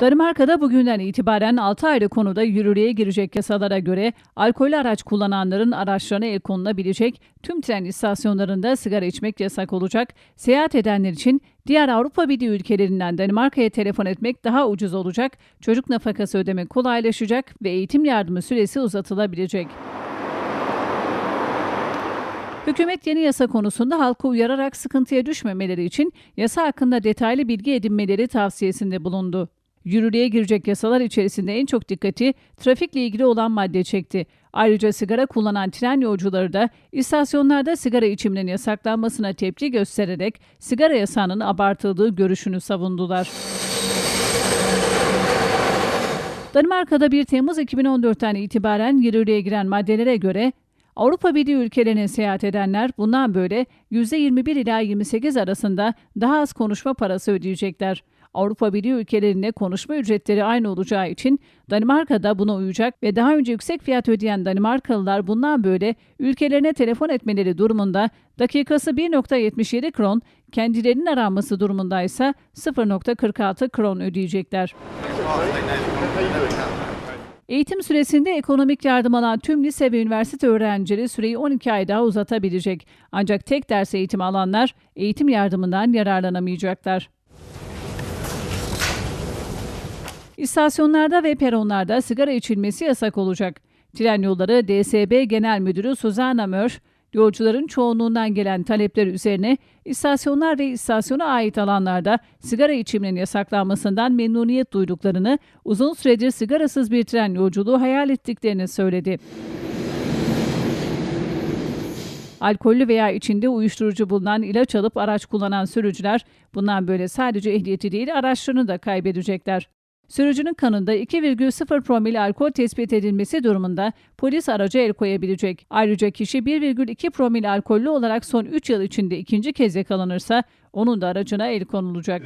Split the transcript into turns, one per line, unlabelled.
Danimarka'da bugünden itibaren 6 ayrı konuda yürürlüğe girecek yasalara göre alkollü araç kullananların araçlarına el konulabilecek, tüm tren istasyonlarında sigara içmek yasak olacak, seyahat edenler için diğer Avrupa Birliği ülkelerinden Danimarka'ya telefon etmek daha ucuz olacak, çocuk nafakası ödemek kolaylaşacak ve eğitim yardımı süresi uzatılabilecek. Hükümet yeni yasa konusunda halkı uyararak sıkıntıya düşmemeleri için yasa hakkında detaylı bilgi edinmeleri tavsiyesinde bulundu. Yürürlüğe girecek yasalar içerisinde en çok dikkati trafikle ilgili olan madde çekti. Ayrıca sigara kullanan tren yolcuları da istasyonlarda sigara içiminin yasaklanmasına tepki göstererek sigara yasağının abartıldığı görüşünü savundular. Danimarka'da 1 Temmuz 2014'ten itibaren yürürlüğe giren maddelere göre Avrupa Birliği ülkelerine seyahat edenler bundan böyle %21 ila 28 arasında daha az konuşma parası ödeyecekler. Avrupa Birliği ülkelerinde konuşma ücretleri aynı olacağı için Danimarka'da buna uyacak ve daha önce yüksek fiyat ödeyen Danimarkalılar bundan böyle ülkelerine telefon etmeleri durumunda dakikası 1.77 kron, kendilerinin aranması durumunda ise 0.46 kron ödeyecekler. Eğitim süresinde ekonomik yardım alan tüm lise ve üniversite öğrencileri süreyi 12 ay daha uzatabilecek. Ancak tek ders eğitimi alanlar eğitim yardımından yararlanamayacaklar. İstasyonlarda ve peronlarda sigara içilmesi yasak olacak. Tren yolları DSB Genel Müdürü Suzanna Mör, yolcuların çoğunluğundan gelen talepler üzerine istasyonlar ve istasyona ait alanlarda sigara içiminin yasaklanmasından memnuniyet duyduklarını, uzun süredir sigarasız bir tren yolculuğu hayal ettiklerini söyledi. Alkollü veya içinde uyuşturucu bulunan ilaç alıp araç kullanan sürücüler bundan böyle sadece ehliyeti değil araçlarını da kaybedecekler. Sürücünün kanında 2,0 promil alkol tespit edilmesi durumunda polis araca el koyabilecek. Ayrıca kişi 1,2 promil alkollü olarak son 3 yıl içinde ikinci kez yakalanırsa onun da aracına el konulacak.